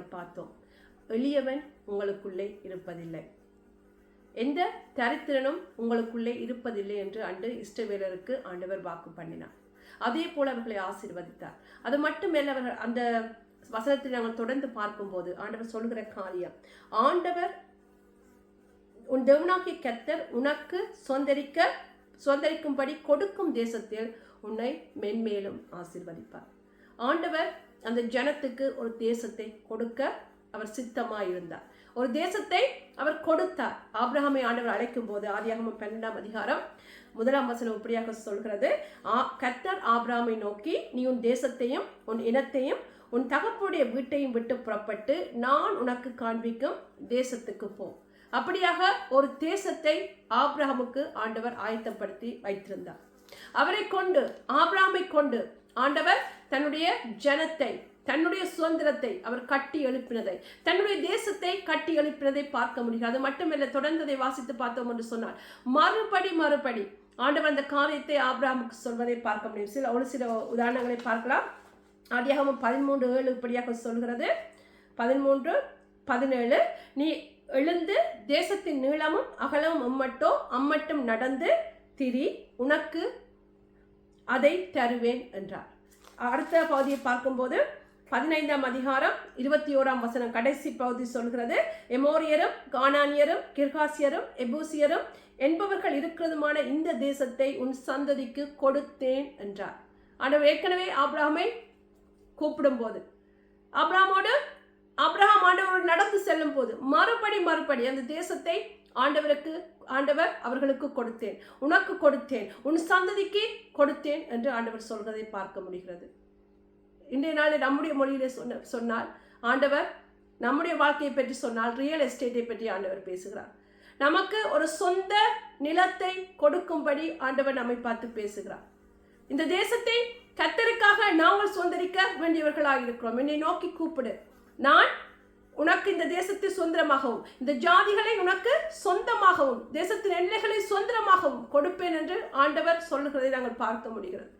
நாங்கள் பார்த்தோம். எளியவன் உங்களுக்குள்ளே இருப்பதில்லை. எந்த தரித்திரனும் உங்களுக்குள்ளே இருப்பதில்லை என்று அன்று இஷ்டவேலருக்கு ஆண்டவர் வாக்கு பண்ணினார். அதே போல அவர்களை ஆசீர்வதித்தார். அது மட்டுமல்ல அவர்கள் அந்த வசனத்தில் நாங்கள் தொடர்ந்து பார்க்கும்போது ஆண்டவர் சொல்கிற காரியம் ஆண்டவர் உன் தேவனாகிய கத்தர் உனக்கு சொந்தரிக்க சொந்தரிக்கும்படி கொடுக்கும் தேசத்தில் உன்னை மென்மேலும் ஆசிர்வதிப்பார். ஆண்டவர் அந்த ஜனத்துக்கு ஒரு தேசத்தை கொடுக்க அவர் சித்தமாயிருந்தார். ஒரு தேசத்தை அவர் கொடுத்தார். ஆப்ரஹாமை ஆண்டவர் அழைக்கும் போது ஆதியாகமம் பன்னெண்டாம் அதிகாரம் முதலாம் வசனம் இப்படியாக சொல்கிறது. ஆ கர்த்தர் ஆப்ரஹாமை நோக்கி நீ உன் தேசத்தையும் உன் இனத்தையும் உன் தகப்புடைய வீட்டையும் விட்டு புறப்பட்டு நான் உனக்கு காண்பிக்கும் தேசத்துக்கு போ. அப்படியாக ஒரு தேசத்தை ஆப்ரஹாமுக்கு ஆண்டவர் ஆயத்தப்படுத்தி வைத்திருந்தார். அவரை கொண்டு ஆபிரகாமை கொண்டு ஆண்டவர் தன்னுடைய ஜனத்தை தன்னுடைய சுதந்திரத்தை அவர் கட்டி எழுப்பினதை தன்னுடைய தேசத்தை கட்டி எழுப்பினதை பார்க்க முடியும் அது மட்டுமல்ல தொடர்ந்ததை வாசித்து பார்த்தோம் என்று சொன்னார் மறுபடி மறுபடி ஆண்டவர் அந்த காரியத்தை ஆபிரகாமுக்கு சொல்வதை பார்க்க முடியும். சில ஒரு சில உதாரணங்களை பார்க்கலாம். அதிகமும் பதிமூன்று ஏழு இப்படியாக சொல்கிறது. பதிமூன்று பதினேழு நீ எழுந்து தேசத்தின் நீளமும் அகலமும் அம்மட்டோ அம்மட்டும் நடந்து திரி உனக்கு அதை தருவேன் என்றார். அடுத்த பகுதியை பார்க்கும்போது பதினைந்தாம் அதிகாரம் இருபத்தி ஓராம் வசனம் கடைசி பகுதி சொல்கிறது. எமோரியரும் கானானியரும் கிர்காசியரும் எபூசியரும் என்பவர்கள் இருக்கிறதுமான இந்த தேசத்தை உன் சந்ததிக்கு கொடுத்தேன் என்றார். ஆனால் ஏற்கனவே ஆப்ராமை கூப்பிடும்போது ஆப்ராமோடு ஆப்ரஹாம் ஆண்டவர் நடந்து செல்லும் போது மறுபடி மறுபடி அந்த தேசத்தை ஆண்டவருக்கு ஆண்டவர் அவர்களுக்கு கொடுத்தேன். உனக்கு கொடுத்தேன். உன் சந்ததிக்கு கொடுத்தேன் என்று ஆண்டவர் சொல்வதை பார்க்க முடிகிறது. இன்றைய நாளில் நம்முடைய மொழியிலே சொன்ன சொன்னால் ஆண்டவர் நம்முடைய வாழ்க்கையை பற்றி சொன்னால் ரியல் எஸ்டேட்டை பற்றி ஆண்டவர் பேசுகிறார். நமக்கு ஒரு சொந்த நிலத்தை கொடுக்கும்படி ஆண்டவர் நம்மை பார்த்து பேசுகிறார். இந்த தேசத்தை கத்தருக்காக நாங்கள் சுதந்திரிக்க வேண்டியவர்களாக இருக்கிறோம் என்னை நோக்கி கூப்பிடு. நான் உனக்கு இந்த தேசத்தை சுதந்திரமாகவும் இந்த ஜாதிகளை உனக்கு சொந்தமாகவும் தேசத்தின் எல்லைகளை சுதந்திரமாகவும் கொடுப்பேன் என்று ஆண்டவர் சொல்லுகிறதை நாங்கள் பார்க்க முடிகிறது.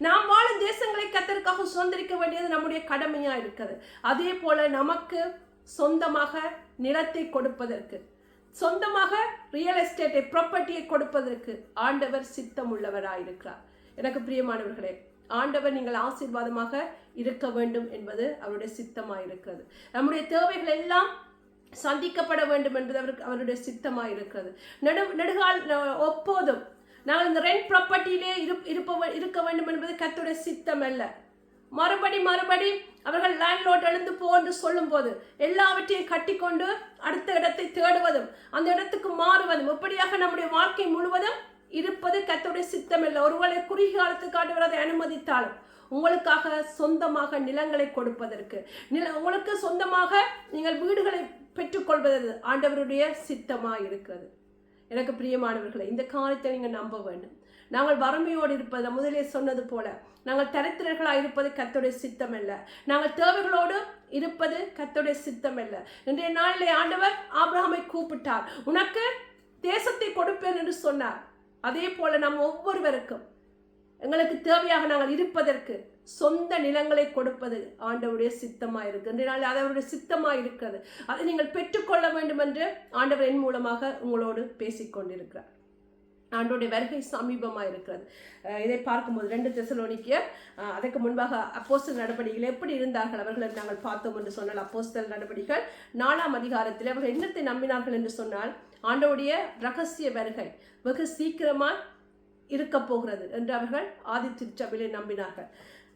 நாம் வாழும் தேசங்களை கத்தருக்காக சுதந்திரிக்க வேண்டியது நம்முடைய கடமையா இருக்கிறது. அதே போல நமக்கு சொந்தமாக நிலத்தை கொடுப்பதற்கு சொந்தமாக ரியல் எஸ்டேட்டை ப்ராப்பர்ட்டியை கொடுப்பதற்கு ஆண்டவர் சித்தம் உள்ளவராயிருக்கிறார் எனக்கு பிரியமானவர்களே ஆண்டவர் நீங்கள் ஆசீர்வாதமாக இருக்க வேண்டும் என்பது அவருடைய சித்தமாக இருக்கிறது நம்முடைய தேவைகள் எல்லாம் சந்திக்கப்பட வேண்டும் என்பது அவருக்கு அவருடைய சித்தமாக இருக்கிறது நெடு நெடுகால் ஒப்போதும் நாங்கள் இந்த ரெண்ட் ப்ராப்பர்ட்டியிலே இருப்ப இருக்க வேண்டும் என்பது கத்துடைய சித்தம் அல்ல மறுபடி மறுபடி அவர்கள் லேண்ட்லோட் எழுந்து போ என்று சொல்லும்போது எல்லாவற்றையும் கட்டிக்கொண்டு அடுத்த இடத்தை தேடுவதும் அந்த இடத்துக்கு மாறுவதும் இப்படியாக நம்முடைய வாழ்க்கை முழுவதும் இருப்பது கத்தோடைய சித்தமில்லை ஒருவேளை குறுகிய காலத்துக்கு ஆண்டவர் அனுமதித்தாலும் உங்களுக்காக சொந்தமாக நிலங்களை கொடுப்பதற்கு நில உங்களுக்கு சொந்தமாக நீங்கள் வீடுகளை பெற்றுக்கொள்வது ஆண்டவருடைய சித்தமாக இருக்கிறது. எனக்கு பிரியமானவர்களை இந்த காரியத்தை நீங்கள் நம்ப வேண்டும். நாங்கள் வறுமையோடு இருப்பது முதலே சொன்னது போல நாங்கள் தரித்திரர்களாக இருப்பது கத்தோடைய சித்தம் அல்ல. நாங்கள் தேவைகளோடு இருப்பது கத்தோடைய சித்தம் அல்ல. இன்றைய நாளிலே ஆண்டவர் ஆபிரகாமை கூப்பிட்டார். உனக்கு தேசத்தை கொடுப்பேன் என்று சொன்னார். அதே போல நாம் ஒவ்வொருவருக்கும் எங்களுக்கு தேவையாக நாங்கள் இருப்பதற்கு சொந்த நிலங்களை கொடுப்பது ஆண்டவருடைய சித்தமாக இருக்கு அது அவருடைய சித்தமாக இருக்கிறது. அதை நீங்கள் பெற்றுக்கொள்ள வேண்டும் என்று ஆண்டவர் என் மூலமாக உங்களோடு பேசிக்கொண்டிருக்கிறார். ஆண்டோடைய வருகை சமீபமாக இருக்கிறது. இதை பார்க்கும்போது ரெண்டு தெசலோனிக்க அதற்கு முன்பாக அப்போஸ்தல் நடவடிக்கைகள் எப்படி இருந்தார்கள் அவர்களை நாங்கள் பார்த்தோம் என்று சொன்னால் அப்போஸ்தல் நடவடிக்கைகள் நாலாம் அதிகாரத்தில் அவர்கள் என்னத்தை நம்பினார்கள் என்று சொன்னால் ஆண்டோடைய ரகசிய வருகை வெகு சீக்கிரமாக இருக்க போகிறது என்று அவர்கள் ஆதி திருச்சபையிலே நம்பினார்கள்.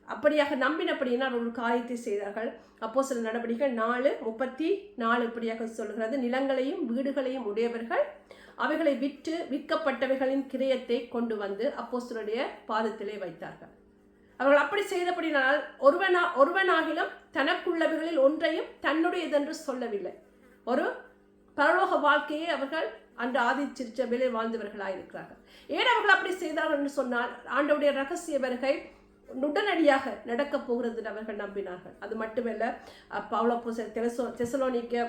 அப்படியாக நம்பினபடியினால் அவர்கள் காரியத்தை செய்தார்கள்? அப்போ சில நடவடிக்கை நாலு முப்பத்தி நாலு இப்படியாக சொல்கிறது. நிலங்களையும் வீடுகளையும் உடையவர்கள் அவைகளை விற்று விற்கப்பட்டவைகளின் கிரயத்தை கொண்டு வந்து அப்போஸ்தலருடைய பாதத்திலே வைத்தார்கள். அவர்கள் அப்படி செய்தபடினால் ஒருவனா ஒருவனாகிலும் தனக்குள்ளவைகளில் ஒன்றையும் தன்னுடையதென்று சொல்லவில்லை. ஒரு பரலோக வாழ்க்கையை அவர்கள் அந்த ஆதி திருச்சபையிலே வாழ்ந்தவர்களாக இருக்கிறார்கள் ஏன் அவர்கள் அப்படி செய்தார்கள் என்று சொன்னால் ஆண்டவுடைய ரகசிய வருகை உடனடியாக நடக்கப் போகிறது அவர்கள் நம்பினார்கள். அது மட்டுமல்ல பவுல தெசோ தெசலோனிக்க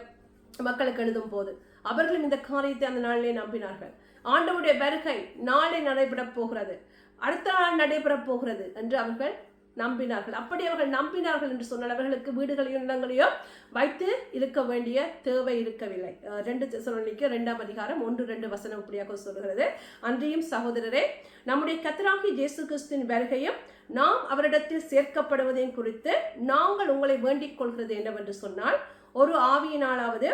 மக்களுக்கு எழுதும் போது அவர்களும் இந்த காரியத்தை அந்த நாளிலே நம்பினார்கள். ஆண்டவுடைய வருகை நாளை நடைபெறப் போகிறது. அடுத்த நாள் நடைபெறப் போகிறது என்று அவர்கள் நம்பினார்கள். அப்படி அவர்கள் நம்பினார்கள் என்று சொன்னால் அவர்களுக்கு வீடுகளையும் இடங்களையும் வைத்து இருக்க வேண்டிய தேவை இருக்கவில்லை. ரெண்டு தெசலோனிக்க ரெண்டாம் அதிகாரம் ஒன்று ரெண்டு வசனம் இப்படியாக சொல்கிறது. அன்றையும் சகோதரரே நம்முடைய கத்தராகி ஜேசு கிறிஸ்தின் வருகையும் நாம் அவரிடத்தில் சேர்க்கப்படுவதையும் குறித்து நாங்கள் உங்களை வேண்டிக் கொள்கிறது என்னவென்று சொன்னால் ஒரு ஆவியினாலாவது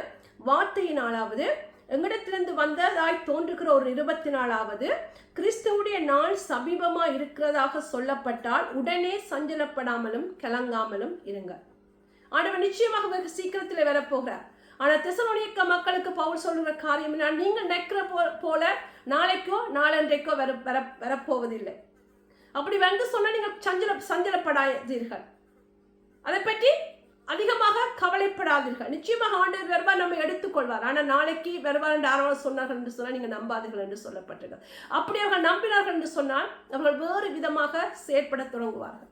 வார்த்தையினாலாவது எங்களிடத்திலிருந்து வந்ததாய் தோன்றுகிற ஒரு இருபத்தி நாளாவது கிறிஸ்துவுடைய நாள் சமீபமா இருக்கிறதாக சொல்லப்பட்டால் உடனே சஞ்சலப்படாமலும் கலங்காமலும் இருங்க ஆண்டவர் நிச்சயமாக வெகு சீக்கிரத்தில் வரப்போகிறார். ஆனால் தெசலோனிக்க மக்களுக்கு பவுல் சொல்லுகிற காரியம் என்ன? நீங்கள் நினைக்கிற போ- போல நாளைக்கோ நாளன்றைக்கோ வர வர வரப்போவதில்லை. அப்படி வந்து சொன்னால் நீங்கள் சஞ்சல சஞ்சலப்படாதீர்கள். அதை பற்றி அதிகமாக கவலைப்படாதீர்கள். நிச்சயமாக ஆண்டவர் வருவார் நம்ம எடுத்துக்கொள்வார். ஆனால் நாளைக்கு வருவார் என்று யாராவது சொன்னார்கள் என்று சொன்னால் நீங்கள் நம்பாதீர்கள் என்று சொல்லப்பட்டது அப்படி அவர்கள் நம்பினார்கள் என்று சொன்னால் அவர்கள் வேறு விதமாக செயற்பட தொடங்குவார்கள்.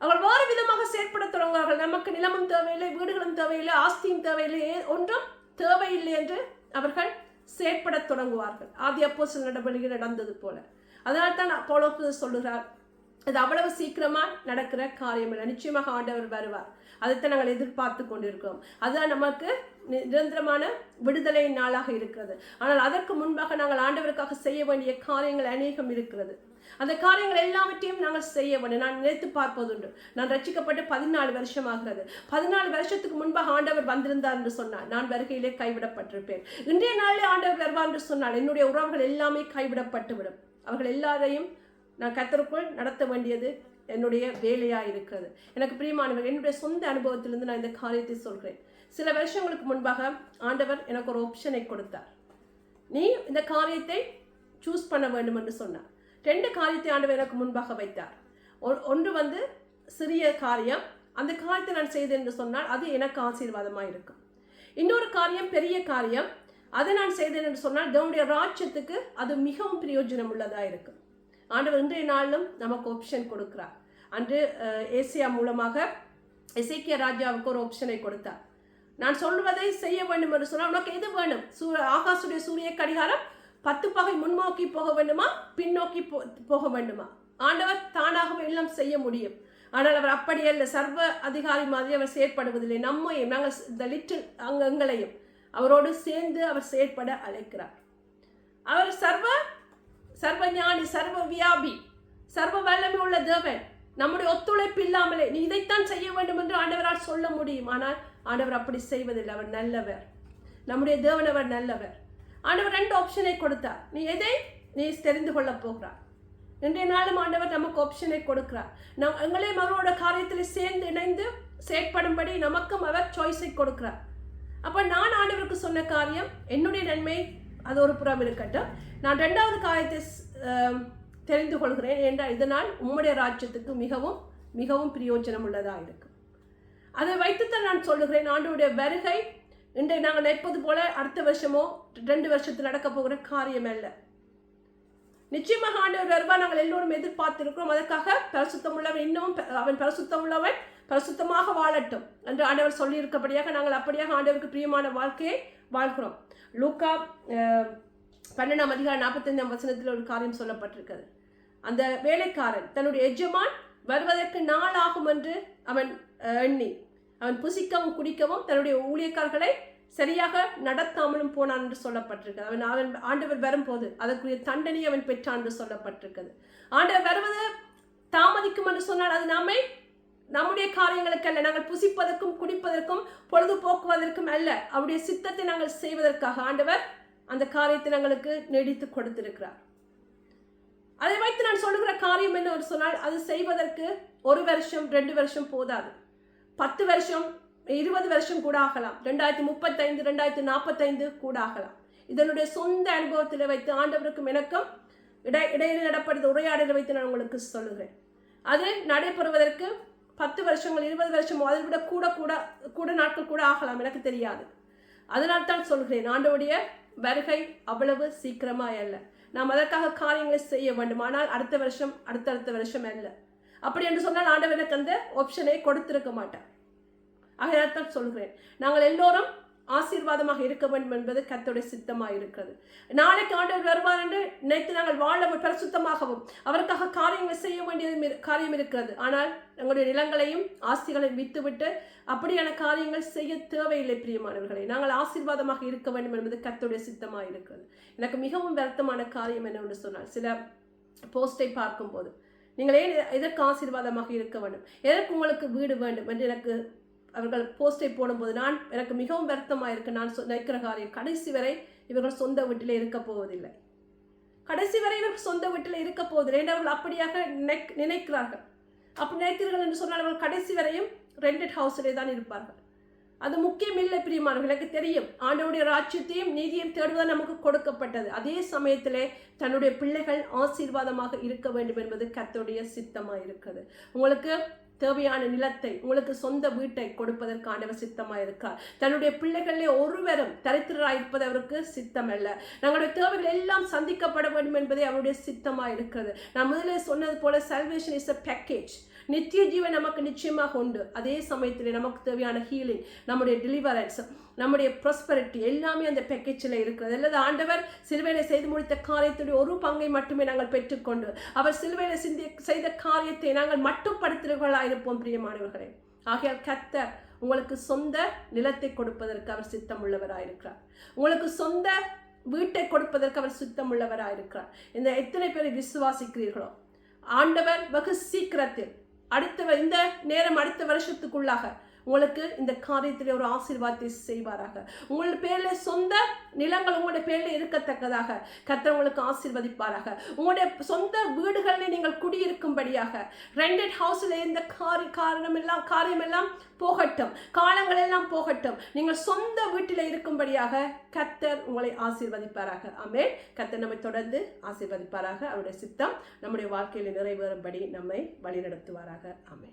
அவர்கள் வேறு விதமாக செயற்பட தொடங்குவார்கள். நமக்கு நிலமும் தேவையில்லை வீடுகளும் தேவையில்லை ஆஸ்தியும் தேவையில்லை ஒன்றும் தேவையில்லை என்று அவர்கள் செயற்பட தொடங்குவார்கள். ஆதி அப்போ நடவடிக்கை நடந்தது போல. அதனால் தான் அப்போலோ சொல்லுகிறார் அது அவ்வளவு சீக்கிரமாக நடக்கிற காரியம் இல்லை நிச்சயமாக ஆண்டவர் வருவார். அதைத்தான் நாங்கள் எதிர்பார்த்து கொண்டிருக்கிறோம். அதுதான் நமக்கு நி- நிரந்தரமான விடுதலை நாளாக இருக்கிறது. ஆனால் அதற்கு முன்பாக நாங்கள் ஆண்டவருக்காக செய்ய வேண்டிய காரியங்கள் அநேகம் இருக்கிறது. அந்த காரியங்கள் எல்லாவற்றையும் நாங்கள் செய்ய வேண்டும். நான் நினைத்து பார்ப்பதுண்டு நான் ரட்சிக்கப்பட்டு பதினாலு வருஷம் ஆகிறது பதினாலு வருஷத்துக்கு முன்பாக ஆண்டவர் வந்திருந்தார் என்று சொன்னார் நான் வருகையிலே கைவிடப்பட்டிருப்பேன். இன்றைய நாளிலே ஆண்டவர் வருவார் என்று சொன்னால் என்னுடைய உறவுகள் எல்லாமே கைவிடப்பட்டுவிடும். அவர்கள் எல்லாரையும் நான் கத்தருக்குள் நடத்த வேண்டியது என்னுடைய வேலையாக இருக்கிறது. எனக்கு பிரியமானவர் என்னுடைய சொந்த அனுபவத்திலிருந்து நான் இந்த காரியத்தை சொல்கிறேன். சில வருஷங்களுக்கு முன்பாக ஆண்டவர் எனக்கு ஒரு ஆப்ஷனை கொடுத்தார். நீ இந்த காரியத்தை சூஸ் பண்ண வேண்டும் என்று சொன்னார். ரெண்டு காரியத்தை ஆண்டவர் எனக்கு முன்பாக வைத்தார். ஒன்று வந்து சிறிய காரியம் அந்த காரியத்தை நான் செய்தேன் என்று சொன்னால் அது எனக்கு ஆசீர்வாதமாக இருக்கும். இன்னொரு காரியம் பெரிய காரியம் அதை நான் செய்தேன் என்று சொன்னால் தேவனுடைய ராஜ்யத்துக்கு அது மிகவும் பிரயோஜனம் உள்ளதாக இருக்கும். ஆண்டவர் இன்றைய நாளிலும் நமக்கு ஆப்ஷன் கொடுக்கிறார். அன்று ஏசியா மூலமாக எசேக்கியா ராஜாவுக்கு ஒரு ஆப்ஷனை கொடுத்தார். நான் சொல்வதை செய்ய வேண்டும் என்று சொன்னால் உனக்கு எது வேணும்? சூ ஆகாசுடைய சூரிய கடிகாரம் பத்து பகை முன்னோக்கி போக வேண்டுமா? பின்னோக்கி போ போக வேண்டுமா? ஆண்டவர் தானாகவே எல்லாம் செய்ய முடியும். ஆனால் அவர் அப்படி அல்ல. சர்வ அதிகாரி மாதிரி அவர் செயற்படுவதில்லை. நம்மையும் நாங்கள் இந்த லிட்டில் அங்கங்களையும் அவரோடு சேர்ந்து அவர் செயற்பட அழைக்கிறார். அவர் சர்வ சர்வஞானி சர்வ வியாபி சர்வ வல்லமை உள்ள தேவன். நம்முடைய ஒத்துழைப்பு இல்லாமலே நீ இதைத்தான் செய்ய வேண்டும் என்று ஆண்டவரால் சொல்ல முடியும். ஆனால் ஆண்டவர் அப்படி செய்வதில்லை. அவர் நல்லவர். நம்முடைய தேவன் அவர் நல்லவர். ஆண்டவர் ரெண்டு ஆப்ஷனை கொடுத்தார். நீ எதை? நீ தெரிந்து கொள்ளப் போகிறார் இன்றைய நாளும் ஆண்டவர் நமக்கு ஆப்ஷனை கொடுக்கிறார். நம் எங்களையும் அவரோட காரியத்தில் சேர்ந்து இணைந்து செயற்படும்படி நமக்கும் அவர் சாய்ஸை கொடுக்கிறார். அப்போ நான் ஆண்டவருக்கு சொன்ன காரியம் என்னுடைய நன்மை அது ஒரு புறம் இருக்கட்டும். நான் ரெண்டாவது காயத்தை தெரிந்து கொள்கிறேன் என்றால் இதனால் உம்முடைய ராஜ்யத்துக்கு மிகவும் மிகவும் பிரயோஜனம் உள்ளதாக இருக்கும். அதை வைத்துத்தான் நான் சொல்லுகிறேன். ஆண்டுடைய வருகை இன்றை நாங்கள் நிற்பது போல அடுத்த வருஷமோ ரெண்டு வருஷத்தில் நடக்க போகிற காரியம் அல்ல. நிச்சயமாக ஆண்டவர் வருவார் நாங்கள் எல்லோரும் எதிர்பார்த்திருக்கிறோம். அதற்காக பரிசுத்தம் உள்ளவன் இன்னமும் ப- அவன் பரிசுத்தம் உள்ளவன் பரிசுத்தமாக வாழட்டும் என்று ஆண்டவர் சொல்லியிருக்கபடியாக நாங்கள் அப்படியாக ஆண்டவருக்கு பிரியமான வாழ்க்கையை வாழ்கிறோம். லூக்கா பன்னெண்டாம் அதிகாரம் நாற்பத்தைந்தாம் வசனத்தில் ஒரு காரியம் சொல்லப்பட்டிருக்கிறது. அந்த வேலைக்காரன் தன்னுடைய எஜமான் வருவதற்கு நாள் ஆகும் என்று அவன் எண்ணி அவன் புசிக்கவும் குடிக்கவும் தன்னுடைய ஊழியக்காரர்களை சரியாக நடத்தாமலும் போனான் என்று சொல்லப்பட்டிருக்கிறது. அவன் அவன் ஆண்டவர் வரும்போது அதற்குரிய தண்டனை அவன் பெற்றான் என்று சொல்லப்பட்டிருக்கிறது. ஆண்டவர் வருவது தாமதிக்கும் என்று சொன்னால் அது நம்மை நம்முடைய காரியங்களுக்கு அல்ல நாங்கள் புசிப்பதற்கும் குடிப்பதற்கும் பொழுதுபோக்குவதற்கும் அல்ல அவருடைய சித்தத்தை நாங்கள் செய்வதற்காக ஆண்டவர் அந்த காரியத்தை எங்களுக்கு நீடித்து கொடுத்திருக்கிறார். அதை வைத்து நான் சொல்லுகிற காரியம் என்ன ஒரு சொன்னால் அது செய்வதற்கு ஒரு வருஷம் ரெண்டு வருஷம் போதாது. பத்து வருஷம் இருபது வருஷம் கூட ஆகலாம். ரெண்டாயிரத்தி முப்பத்தைந்து ரெண்டாயிரத்தி நாற்பத்தைந்து கூட ஆகலாம். இதனுடைய சொந்த அனுபவத்தில் வைத்து ஆண்டவருக்கும் எனக்கும் இடை இடையில் நடப்படுது உரையாடலை வைத்து நான் உங்களுக்கு சொல்லுகிறேன். அது நடைபெறுவதற்கு பத்து வருஷங்கள் இருபது வருஷம் அதை விட கூட கூட கூட நாட்கள் கூட ஆகலாம். எனக்கு தெரியாது. அதனால் தான் சொல்கிறேன் ஆண்டவுடைய வருகை அவ்வளவு சீக்கிரமாக அல்ல நாம் அதற்காக காரியங்களை செய்ய வேண்டும். ஆனால் அடுத்த வருஷம் அடுத்தடுத்த வருஷம் அல்ல. அப்படி என்று சொன்னால் ஆண்டவர் எனக்கு அந்த ஆப்ஷனை கொடுத்திருக்க மாட்டார். ஆகையால் தான் சொல்கிறேன். நாங்கள் எல்லோரும் ஆசீர்வாதமாக இருக்க வேண்டும் என்பது கத்தோடைய சித்தமாக இருக்கிறது நாளைக்கு ஆண்டவர் வருவார் என்று நினைத்து நாங்கள் வாழ பரிசுத்தமாகவும். அவருக்காக காரியங்கள் செய்ய வேண்டியது காரியம் இருக்கிறது. ஆனால் எங்களுடைய நிலங்களையும் ஆஸ்திகளையும் வித்துவிட்டு அப்படியான காரியங்கள் செய்ய தேவையில்லை பிரியமானவர்களை. நாங்கள் ஆசீர்வாதமாக இருக்க வேண்டும் என்பது கத்தோடைய சித்தமாக இருக்கிறது எனக்கு மிகவும் வருத்தமான காரியம் என்னவென்று சொன்னால் சில போஸ்டை பார்க்கும்போது நீங்கள் ஏன் எதற்கு ஆசீர்வாதமாக இருக்க வேண்டும்? எதற்கு உங்களுக்கு வீடு வேண்டும் என்று எனக்கு அவர்கள் போஸ்டை போடும்போது நான் எனக்கு மிகவும் வருத்தமாக இருக்கு. நான் சொ- நினைக்கிற காரியம் கடைசி வரை இவர்கள் சொந்த வீட்டில் இருக்க போவதில்லை. கடைசி வரை இவர்கள் சொந்த வீட்டில் இருக்க போவதில்லை என்று அவர்கள் அப்படியாக நினைக் நினைக்கிறார்கள். அப்படி நினைத்தீர்கள் என்று சொன்னால் அவர்கள் கடைசி வரையும் ரெண்டட் ஹவுஸிலே தான் இருப்பார்கள். அது முக்கியம் இல்லை பிரியமானவர்கள். எனக்கு தெரியும் ஆண்டவுடைய ராஜ்யத்தையும் நீதியையும் தேடுவதால் நமக்கு கொடுக்கப்பட்டது. அதே சமயத்திலே தன்னுடைய பிள்ளைகள் ஆசீர்வாதமாக இருக்க வேண்டும் என்பது கத்தோடைய சித்தமாக இருக்கிறது உங்களுக்கு தேவையான நிலத்தை உங்களுக்கு சொந்த வீட்டை கொடுப்பதற்கு ஆண்டவர் சித்தமாக இருக்கார் தன்னுடைய பிள்ளைகளிலே ஒருவரும் தரித்திரராயிருப்பது அவருக்கு சித்தம் நம்மளுடைய தேவைகள் எல்லாம் சந்திக்கப்பட வேண்டும் என்பதே அவருடைய சித்தமாக இருக்கிறது நான் முதலில் சொன்னது போல சல்வேஷன் இஸ் அ பேக்கேஜ் நித்திய ஜீவன் நமக்கு நிச்சயமாக உண்டு. அதே சமயத்தில் நமக்கு தேவையான ஹீலிங் நம்முடைய டெலிவரன்ஸ் நம்முடைய ப்ராஸ்பரிட்டி எல்லாமே அந்த பேக்கேஜில் இருக்கிறது. அல்லது ஆண்டவர் சிலுவையில செய்து முடித்த காரியத்துடைய ஒரு பங்கை மட்டுமே நாங்கள் பெற்றுக்கொண்டு அவர் சிலுவையில சிந்தி செய்த காரியத்தை நாங்கள் மட்டுப்படுத்துகிறவர்களாக இருப்போம் பிரியமானவர்களே. ஆகையால் கர்த்தர் உங்களுக்கு சொந்த நிலத்தை கொடுப்பதற்கு அவர் சித்தம் உள்ளவராயிருக்கிறார் உங்களுக்கு சொந்த வீட்டை கொடுப்பதற்கு அவர் சித்தம் உள்ளவராயிருக்கிறார் இந்த எத்தனை பேரை விசுவாசிக்கிறீர்களோ? ஆண்டவர் வெகு சீக்கிரத்தில் அடுத்த இந்த நேரம் அடுத்த வருஷத்துக்குள்ளாக உங்களுக்கு இந்த காரியத்தில் ஒரு ஆசீர்வாதத்தை செய்வாராக. உங்கள் பேரில் சொந்த நிலங்கள் உங்களுடைய பேரில் இருக்கத்தக்கதாக கர்த்தர் உங்களுக்கு ஆசீர்வதிப்பாராக. உங்களுடைய சொந்த வீடுகளில் நீங்கள் குடியிருக்கும்படியாக ரெண்டட் ஹவுஸில் இந்த காரி காரணம் எல்லாம் காரியம் எல்லாம் போகட்டும். காலங்கள் எல்லாம் போகட்டும். நீங்கள் சொந்த வீட்டில் இருக்கும்படியாக கர்த்தர் உங்களை ஆசீர்வதிப்பாராக. ஆமே கர்த்தர் நம்மை தொடர்ந்து ஆசீர்வதிப்பாராக. அவருடைய சித்தம் நம்முடைய வாழ்க்கையில் நிறைவேறும்படி நம்மை வழிநடத்துவாராக. ஆமே